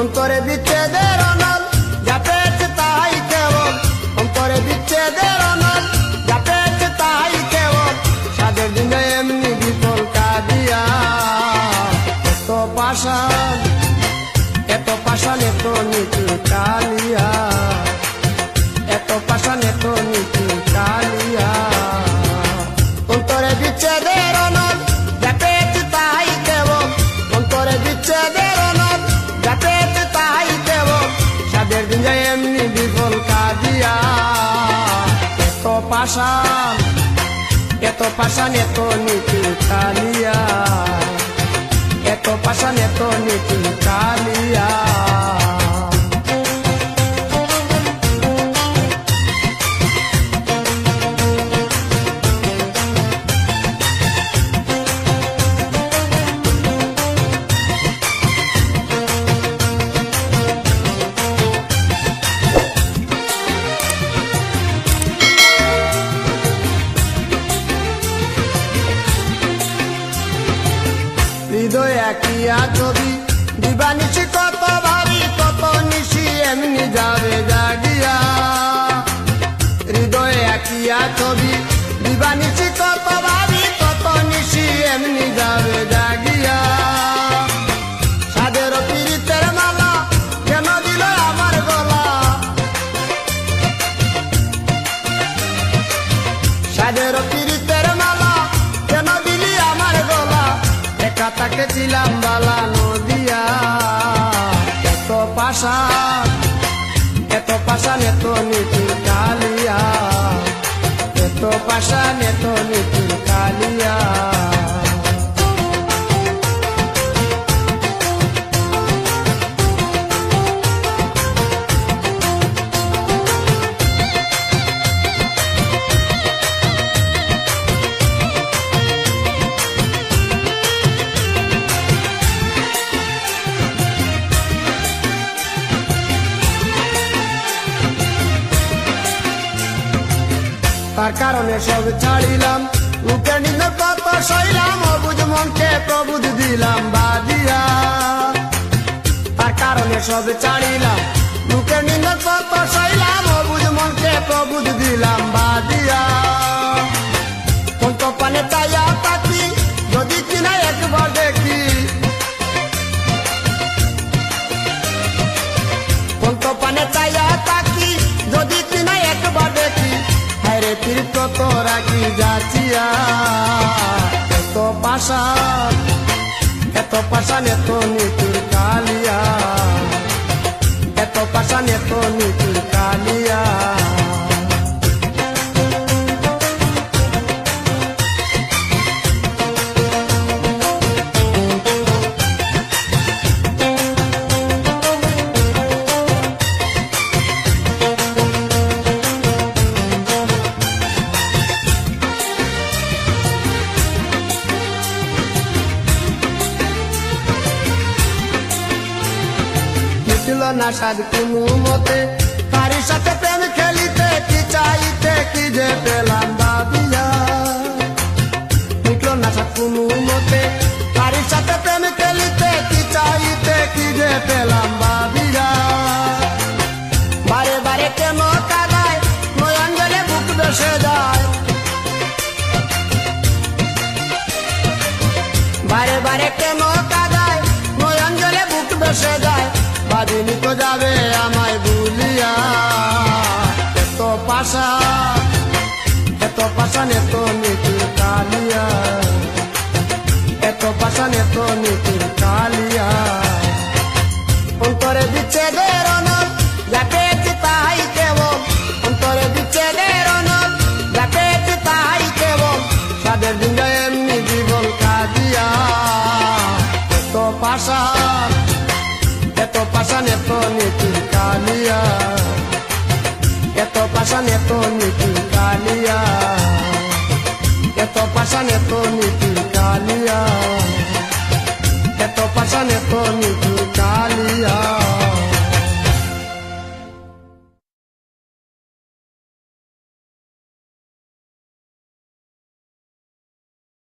অন্তরে বিচ্ছেদের অনল, যা পেয়েছে তাহাই কেবল। অন্তরে বিচ্ছেদের অনল, যা পেয়েছে তাহাই কেবল। সাদের দিনে এমনি বিফল কাঁদিয়া। এত পাশান এত পাশান এত নিচু কালিয়া। এত পাশান এত নিচু কালিয়া। অন্তরে বিচ্ছেদের অনল, যা পেয়েছে তাহাই কেবল। অন্তরে বিচ্ছেদের এত পাশান এত পাশান এত নীতি কালিয়া। এত পাশান এত নীতি কালিয়া। একিয়া ছবি দিবানিশি কত ভাবি কত নিশি এমনি যাবে জাগিয়া। হৃদয় একিয়া ছবি দিবানিশি কত ভাবি কত নিশি এমনি যাবে জাগিয়া। সাদের পীড়িতের মালা কেন দিল আমার গলা? সাদের পীড়িতের একা তাকে ছিলাম বালা নদিয়া। এত পাশান এত পাশান এত নিচুর কালিয়া। এত পাশান এত নিচুর কালিয়া। তার কারণে সব ছাড়িলাম। উঠে নিল কত সইলাম, অবুজ মনকে প্রবুধ দিলাম বাদিয়া তার কারণে সব ছাড়িলাম। উঠে নিল কত সইলাম, অবুজ মনকে প্রবুধ দিলাম বাদিয়া হায়রে রাগি যাচিয়া এত পাশান এত পাশান এত নিতুর কালিয়া। এত পাশান এত নিতুর কালিয়া। মিটল না সাদ কোনো মতে। তারি সাথে প্রেম খেলিতে কি চাইতে, কি যে পেলাম না সাদ কোনো মতে। সাথে প্রেম খেলিতে কি চাইতে, কি যে পেলাম বাবিয়া বারে বারে কেন কাদায় নয়ঞ্জলে বুক বেসে যায়। বারে বারে কেন কাদায় নয়ঞ্জলে বুক বেসে যায়। বাদিনী তো যাবে আমায় ভুলিয়া। এত পাশা, এত পাশান এত নিচুর কালিয়া। এত পাশান এত নিচুর কালিয়া। অন্তরে তাহাই কেবল সাদের দিন এমনি জীবন কাজিয়া এত পাশান এত নীতি কালিয়া। এত পাশান এত নীতি কালিয়া। এত পাশান এত নীতি কালিয়া। এত পাশান এত নীতি